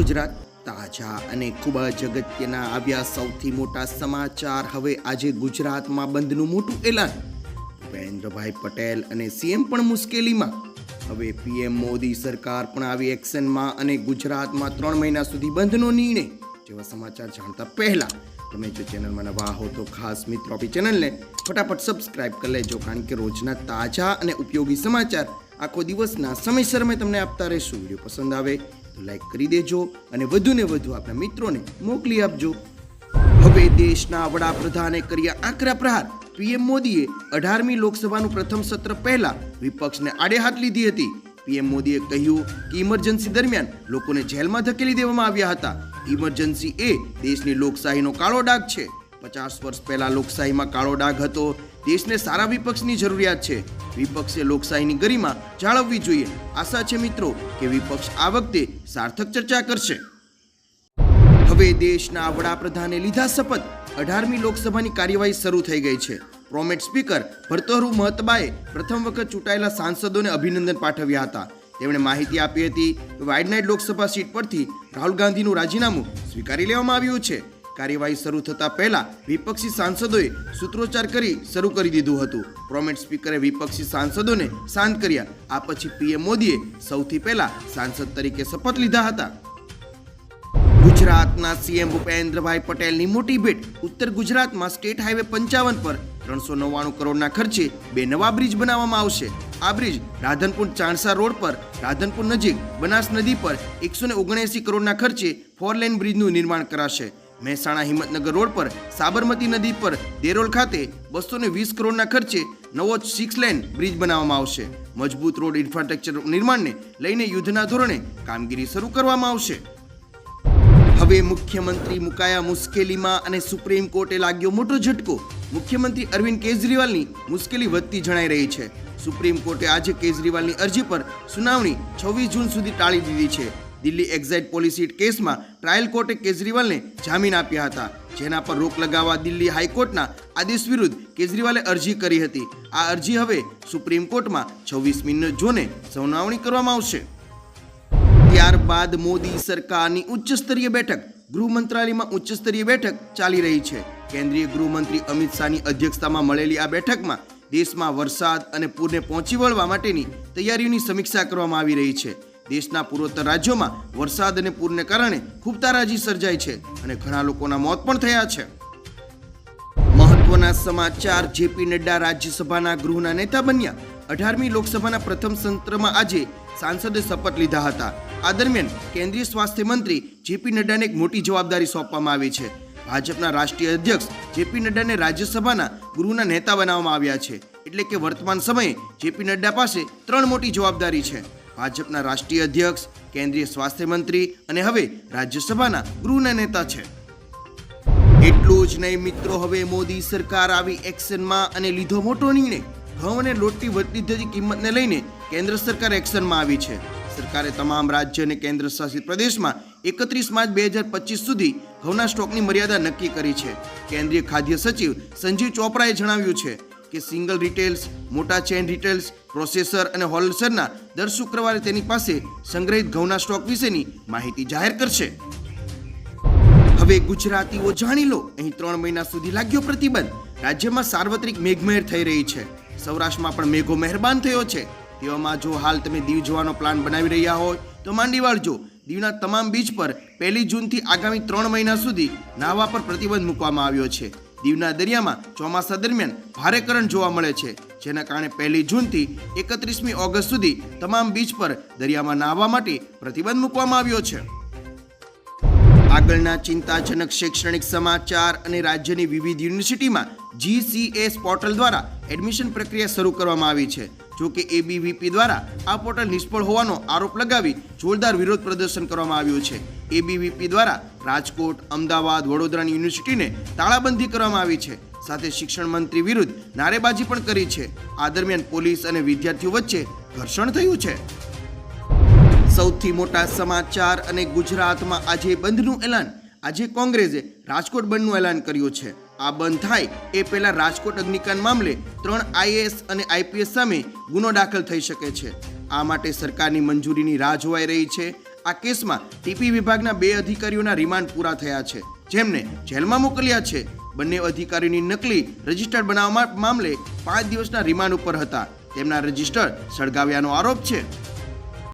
ગુજરાત તાજા અને ખૂબ જ અગત્યના આવ્યા સૌથી મોટા સમાચાર. હવે આજે ગુજરાતમાં બંધનું મોટું એલાન. ભૂપેન્દ્રભાઈ પટેલ અને સીએમ પણ મુશ્કેલીમાં. હવે પીએમ મોદી સરકાર પણ આવી એક્શનમાં અને ગુજરાતમાં ત્રણ મહિના સુધી બંધનો નિર્ણય. જેવા સમાચાર જાણતા પહેલા તમે જો ચેનલમાં નવા હો તો ખાસ મિત્રો આપી ચેનલને ફટાફટ સબસ્ક્રાઇબ કરી લેજો, કારણ કે રોજના તાજા અને ઉપયોગી સમાચાર આખો દિવસના સમયસર અમે તમને આપતા રહીશું. વીડિયો પસંદ આવે તો લાઈક કરી દેજો અને વધુને વધુ આપણા મિત્રોને મોકલી આપજો. હવે દેશના વડાપ્રધાને કર્યા આકરા પ્રહાર. પીએમ મોદીએ અઢારમી લોકસભાનું પ્રથમ સત્ર પહેલા વિપક્ષને આડે હાથ લીધી હતી. પીએમ મોદીએ કહ્યું કે ઇમરજન્સી દરમિયાન લોકોને જેલમાં ધકેલી દેવામાં આવ્યા હતા. ઇમરજન્સી એ દેશની લોકશાહીનો કાળો ડાઘ છે. પચાસ વર્ષ પહેલા લોકશાહીમાં કાળો ડાઘ હતો. દેશને સારા વિપક્ષની જરૂરિયાત છે. વિપક્ષે લોકશાહીની ગરિમા જાળવવી જોઈએ. આશા છે મિત્રો કે વિપક્ષ આ વખતે સાર્થક ચર્ચા કરશે. હવે દેશના વડાપ્રધાને લીધા શપથ. અઢારમી લોકસભાની કાર્યવાહી શરૂ થઈ ગઈ છે. પ્રોમેટ સ્પીકર ભરતોહરુ મહતબાએ પ્રથમ વખત ચૂંટાયેલા સાંસદોને અભિનંદન પાઠવ્યા હતા. તેમણે માહિતી આપી હતી કે વાયડનાઇટ લોકસભા સીટ પરથી રાહુલ ગાંધીનું રાજીનામું સ્વીકારી લેવામાં આવ્યું છે. કાર્યવાહી શરૂ થતા પહેલા વિપક્ષી સાંસદોએ સૂત્રોચ્ચાર કરી શરૂ કરી દીધું હતું. પ્રોમેટ સ્પીકરે વિપક્ષી સાંસદોને શાંત કર્યા. આ પછી પીએમ મોદીએ સૌથી પહેલા સાંસદ તરીકે શપથ લીધા હતા. ગુજરાતના સીએમ ભૂપેન્દ્રભાઈ પટેલની મોટી ભેટ ઉત્તર ગુજરાતમાં સ્ટેટ હાઈવે પંચાવન પર ત્રણસો નવ્વાણું કરોડના ખર્ચે બે નવા બ્રિજ બનાવવામાં આવશે. આ બ્રિજ રાધનપુર ચાણસા રોડ પર, રાધનપુર નજીક બનાસ નદી પર એકસો ઓગણએંસી કરોડના ખર્ચે ફોર લેન બ્રિજનું નિર્માણ કરાશે. મહેસાણા હિંમતનગર રોડ પર સાબરમતી નદી પર દેરોલ ખાતે બસો ને વીસ કરોડના ખર્ચે નવો સિક્સ લેન બ્રિજ બનાવવામાં આવશે. મજબૂત રોડ ઇન્ફ્રાસ્ટ્રક્ચર નિર્માણને લઈને યુદ્ધના ધોરણે કામગીરી શરૂ કરવામાં આવશે. હવે મુખ્યમંત્રી મુકાયા મુશ્કેલીમાં અને સુપ્રીમ કોર્ટે લાગ્યો મોટો ઝટકો. મુખ્યમંત્રી અરવિંદ કેજરીવાલની મુશ્કેલી વધતી જણાઈ રહી છે. સુપ્રીમ કોર્ટે આજે કેજરીવાલની અરજી પર સુનાવણી છવ્વીસ જૂન સુધી ટાળી દીધી છે. દિલ્હી એક્ઝાઇટ પોલિસી કેસમાં ટ્રાયલ કોર્ટે કેજરીવાલને જામીન આપ્યા હતા, જેના પર રોક લગાવવા દિલ્હી હાઈકોર્ટના આદેશ વિરુદ્ધ કેજરીવાલે અરજી કરી હતી. આ અરજી હવે સુપ્રીમ કોર્ટમાં છવ્વીસમી જૂને સુનાવણી કરવામાં આવશે. ત્યારબાદ મોદી સરકારની ઉચ્ચ સ્તરીય બેઠક ગૃહ મંત્રાલયમાં ઉચ્ચ સ્તરીય બેઠક ચાલી રહી છે. કેન્દ્રીય ગૃહમંત્રી અમિત શાહની અધ્યક્ષતામાં મળેલી આ બેઠકમાં દેશમાં વરસાદ અને પૂરને પહોંચી વળવા માટેની તૈયારીઓની સમીક્ષા કરવામાં આવી રહી છે. દેશના પૂર્વોત્તર રાજ્યોમાં વરસાદ અને પૂરને કારણે ખૂબ તારાજી સર્જાઈ છે અને ઘણા લોકોના મોત પણ થયા છે. મહત્વના સમાચાર, જેપી નડ્ડા રાજ્યસભાના ગૃહના નેતા બન્યા. અઢારમી લોકસભાના પ્રથમ સત્રમાં આજે સાંસદે શપથ લીધા હતા. આ દરમિયાન કેન્દ્રીય સ્વાસ્થ્ય મંત્રી જેપી નડ્ડાને એક મોટી જવાબદારી સોંપવામાં આવી છે. ભાજપના રાષ્ટ્રીય અધ્યક્ષ જેપી નડ્ડાને રાજ્યસભાના ગૃહના નેતા બનાવવામાં આવ્યા છે. એટલે કે વર્તમાન સમયે જેપી નડ્ડા પાસે ત્રણ મોટી જવાબદારી છે. ભાજપના રાષ્ટ્રીય અધ્યક્ષ, કેન્દ્રીય સ્વાસ્થ્ય મંત્રી અને હવે રાજ્યસભાના ગૃહના નેતા છે. એટલું જ નહીં મિત્રો, હવે મોદી સરકાર આવી એક્શનમાં અને લીધો મોટો નિર્ણય. ઘઉં અને લોટની વધતી જતી કિંમતને લઈને કેન્દ્ર સરકાર એક્શનમાં આવી છે. સરકારે તમામ રાજ્ય અને કેન્દ્ર શાસિત પ્રદેશમાં એકત્રીસ માર્ચ બે હજાર પચીસ સુધી ઘઉંના સ્ટોકની મર્યાદા નક્કી કરી છે. કેન્દ્રીય ખાદ્ય સચિવ સંજીવ ચોપરાએ જણાવ્યું છે કે સિંગલ રિટેલ્સ, મોટા ચેન રિટેલ્સ પ્રોસેસર અને હોલસેલના દર શુક્રવારે તેની પાસે સંગ્રહિત ઘઉંના સ્ટોક વિશેની માહિતી જાહેર કરશે. હવે ગુજરાતીઓ જાણી લો, અહીં ત્રણ મહિના સુધી લાગ્યો પ્રતિબંધ. રાજ્યમાં સાર્વત્રિક મેઘમહેર થઈ રહી છે. સૌરાષ્ટ્રમાં પણ મેઘો મહેરબાન થયો છે. તેવામાં જો હાલ તમે દીવ જવાનો પ્લાન બનાવી રહ્યા હોય, તો માંડી વાળજો. દીવના તમામ બીચ પર પહેલી જૂનથી આગામી ત્રણ મહિના સુધી નાહવા પર પ્રતિબંધ મૂકવામાં આવ્યો છે. દીવના દરિયામાં ચોમાસા દરમિયાન ભારે કરંટ જોવા મળે છે. જેના કારણે પહેલી જૂનથી એકત્રીસમી ઓગસ્ટ સુધી તમામ બીચ પર દરિયામાં નાહવા માટે પ્રતિબંધ મૂકવામાં આવ્યો છે. આગળના ચિંતાજનક શૈક્ષણિક સમાચાર અને રાજ્યની વિવિધ યુનિવર્સિટીમાં જીસીએસ પોર્ટલ દ્વારા એડમિશન પ્રક્રિયા શરૂ કરવામાં આવી છે. જો કે એબીવીપી દ્વારા આ પોર્ટલ નિષ્ફળ હોવાનો આરોપ લગાવી જોરદાર વિરોધ પ્રદર્શન કરવામાં આવ્યું છે. એબીવીપી દ્વારા રાજકોટ, અમદાવાદ વડોદરાની યુનિવર્સિટીને તાળાબંધી કરવામાં આવી છે. સાથે શિક્ષણ મંત્રી વિરુદ્ધ નારેબાજી પણ કરી છે. આ દરમિયાન પોલીસ અને વિદ્યાર્થીઓ વચ્ચે ઘર્ષણ થયું છે. સૌથી મોટા સમાચાર અને ગુજરાતમાં આજે બંધનું એલાન. આજે કોંગ્રેસે રાજકોટ બંધનું એલાન કર્યું છે. આ બંધ થાય એ પહેલા રાજકોટ અગ્નિકાંડ મામલે ત્રણ આઈએએસ અને આઈપીએસ સામે ગુનો દાખલ થઈ શકે છે. આ માટે સરકારની મંજૂરીની રાહ જોવાઈ રહી છે. આ કેસમાં ટીપી વિભાગના બે અધિકારીઓના રિમાન્ડ પૂરા થયા છે. જેમને જેલમાં મોકલ્યા છે. બંને અધિકારીઓની નકલી રજિસ્ટર બનાવવા મામલે પાંચ દિવસના રિમાન્ડ ઉપર હતા. તેમના રજિસ્ટર સળગાવ્યાનો આરોપ છે.